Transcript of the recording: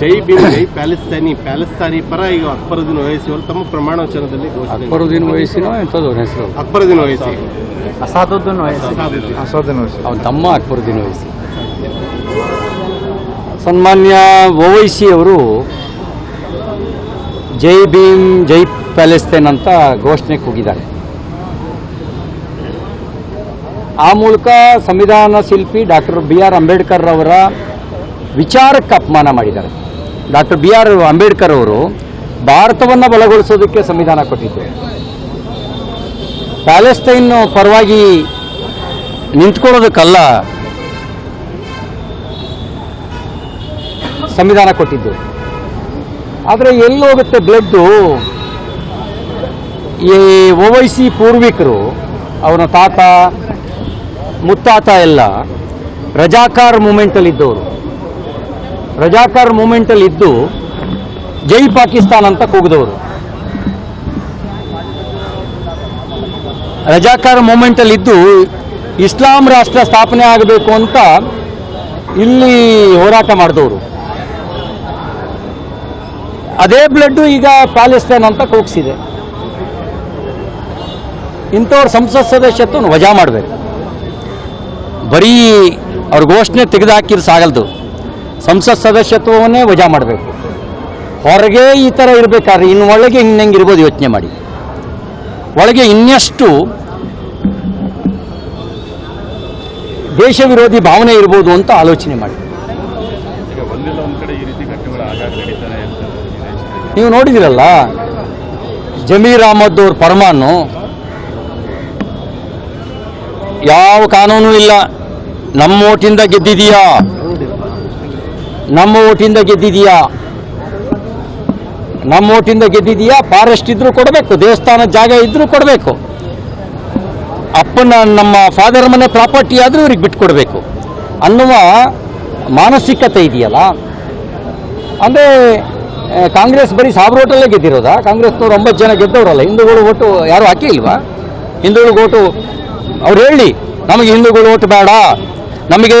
ಜೈ ಭೀಮ್ ಜೈ ಪ್ಯಾಲೆಸ್ತಾನಿ. ಪ್ಯಾಲೆಸ್ತಾನಿ ಪರ ಈಗ ಅಕ್ಬರುದ್ದೀನ್ ವಹಿಸಿ ಅವರು ತಮ್ಮ ಪ್ರಮಾಣ ವಚನದಲ್ಲಿ ಘೋಷಣೆ ಅಕ್ಬರುದ್ದೀನ್ ವಯಸ್ಸಿನೋ ಎಂಥದ್ದು ಅವನ ಹೆಸರು? ಅಕ್ಬರುದ್ದೀನ್ ವಹಿಸಿ ಅಸಾದುದ್ದೀನ್ ವಯಸ್ಸಿ ಅಸಾದುದ್ದೀನ್ ವಯಸ್ಸಿ ಅವನ ತಮ್ಮ ಅಕ್ಬರುದ್ದೀನ್ ವಯಸ್ಸಿ ಸನ್ಮಾನ್ಯ ಓವೈಸಿ ಅವರು ಜೈ ಭೀಮ್ ಜೈ ಪ್ಯಾಲೆಸ್ತೇನ್ ಅಂತ ಘೋಷಣೆಗೆ ಹೋಗಿದ್ದಾರೆ ಆ ಮೂಲಕ ಸಂವಿಧಾನ ಶಿಲ್ಪಿ ಡಾಕ್ಟರ್ ಬಿ ಆರ್ ಅಂಬೇಡ್ಕರ್ ಅವರ ವಿಚಾರಕ್ಕೆ ಅಪಮಾನ ಮಾಡಿದ್ದಾರೆ. ಡಾಕ್ಟರ್ ಬಿ ಆರ್ ಅಂಬೇಡ್ಕರ್ ಅವರು ಭಾರತವನ್ನು ಬಲಗೊಳಿಸೋದಕ್ಕೆ ಸಂವಿಧಾನ ಕೊಟ್ಟಿದ್ದರು ಪ್ಯಾಲೆಸ್ತೈನ್ ಪರವಾಗಿ ನಿಂತ್ಕೊಳ್ಳೋದಕ್ಕಲ್ಲ ಸಂವಿಧಾನ ಕೊಟ್ಟಿದ್ದು. ಆದರೆ ಎಲ್ಲೋಗುತ್ತೆ ಬ್ಲಡ್ಡು ಈ ಓವೈಸಿ ಪೂರ್ವಿಕರು, ಅವನ ತಾತ, ಮುತ್ತಾತ ಎಲ್ಲ ರಜಾಕಾರ್ ಮೂಮೆಂಟಲ್ಲಿದ್ದವರು ರಜಾಕಾರ್ ಮೂಮೆಂಟಲ್ಲಿ ಇದ್ದು ಜೈ ಪಾಕಿಸ್ತಾನ್ ಅಂತ ಕೂಗಿದವರು. ರಜಾಕಾರ್ ಮೂಮೆಂಟಲ್ಲಿ ಇದ್ದು ಇಸ್ಲಾಂ ರಾಷ್ಟ್ರ ಸ್ಥಾಪನೆ ಆಗಬೇಕು ಅಂತ ಇಲ್ಲಿ ಹೋರಾಟ ಮಾಡಿದವರು. ಅದೇ ಬ್ಲಡ್ಡು ಈಗ ಪ್ಯಾಲೆಸ್ಟೈನ್ ಅಂತ ಕೂಗಿಸಿದೆ. ಇಂಥವ್ರ ಸಂಸತ್ ಸದಸ್ಯತ್ವವನ್ನು ವಜಾ ಮಾಡಬೇಕು. ಬರೀ ಅವ್ರ ಘೋಷಣೆ ತೆಗೆದುಹಾಕಿದ್ರೆ ಸಾಗಲ್ದು. ಸಂಸತ್ ಸದಸ್ಯತ್ವವನ್ನೇ ವಜಾ ಮಾಡಬೇಕು. ಹೊರಗೆ ಈ ಥರ ಇರಬೇಕಾದ್ರೆ ಇನ್ನು ಒಳಗೆ ಇನ್ನಂಗೆ ಇರ್ಬೋದು ಯೋಚನೆ ಮಾಡಿ. ಒಳಗೆ ಇನ್ನಷ್ಟು ದೇಶ ವಿರೋಧಿ ಭಾವನೆ ಇರ್ಬೋದು ಅಂತ ಆಲೋಚನೆ ಮಾಡಿ. ನೀವು ನೋಡಿದಿರಲ್ಲ, ಜಮೀರ್ ಅಹಮದ್ ಅವ್ರ ಪರಮಾನು ಯಾವ ಕಾನೂನು ಇಲ್ಲ ನಮ್ಮ ಓಟಿಂದ ಗೆದ್ದಿದೀಯಾ? ನಮ್ಮ ಓಟಿಂದ ಗೆದ್ದಿದೀಯಾ? ನಮ್ಮ ಓಟಿಂದ ಗೆದ್ದಿದೀಯಾ? ಫಾರೆಸ್ಟ್ ಇದ್ರೂ ಕೊಡಬೇಕು ದೇವಸ್ಥಾನದ ಜಾಗ ಇದ್ರೂ ಕೊಡಬೇಕು. ಅಪ್ಪನ ನಮ್ಮ ಫಾದರ್ ಮನೆ ಪ್ರಾಪರ್ಟಿ ಆದರೂ ಇವ್ರಿಗೆ ಬಿಟ್ಕೊಡ್ಬೇಕು. ಅನ್ನುವ ಮಾನಸಿಕತೆ ಇದೆಯಲ್ಲ? ಅಂದರೆ ಕಾಂಗ್ರೆಸ್ ಬರೀ ಸಾವಿರ ಓಟಲ್ಲೇ ಗೆದ್ದಿರೋದಾ? ಕಾಂಗ್ರೆಸ್ನವ್ರು ಒಂಬತ್ತು ಜನ ಗೆದ್ದವರಲ್ಲ, ಹಿಂದೂಗಳು ಓಟು ಯಾರು ಹಾಕಿಲ್ವಾ? ಹಿಂದೂಗಳಿಗೆ ಓಟು, ಅವ್ರು ಹೇಳಿ, ನಮಗೆ ಹಿಂದೂಗಳು ಓಟು ಬೇಡ. ನಮಗೆ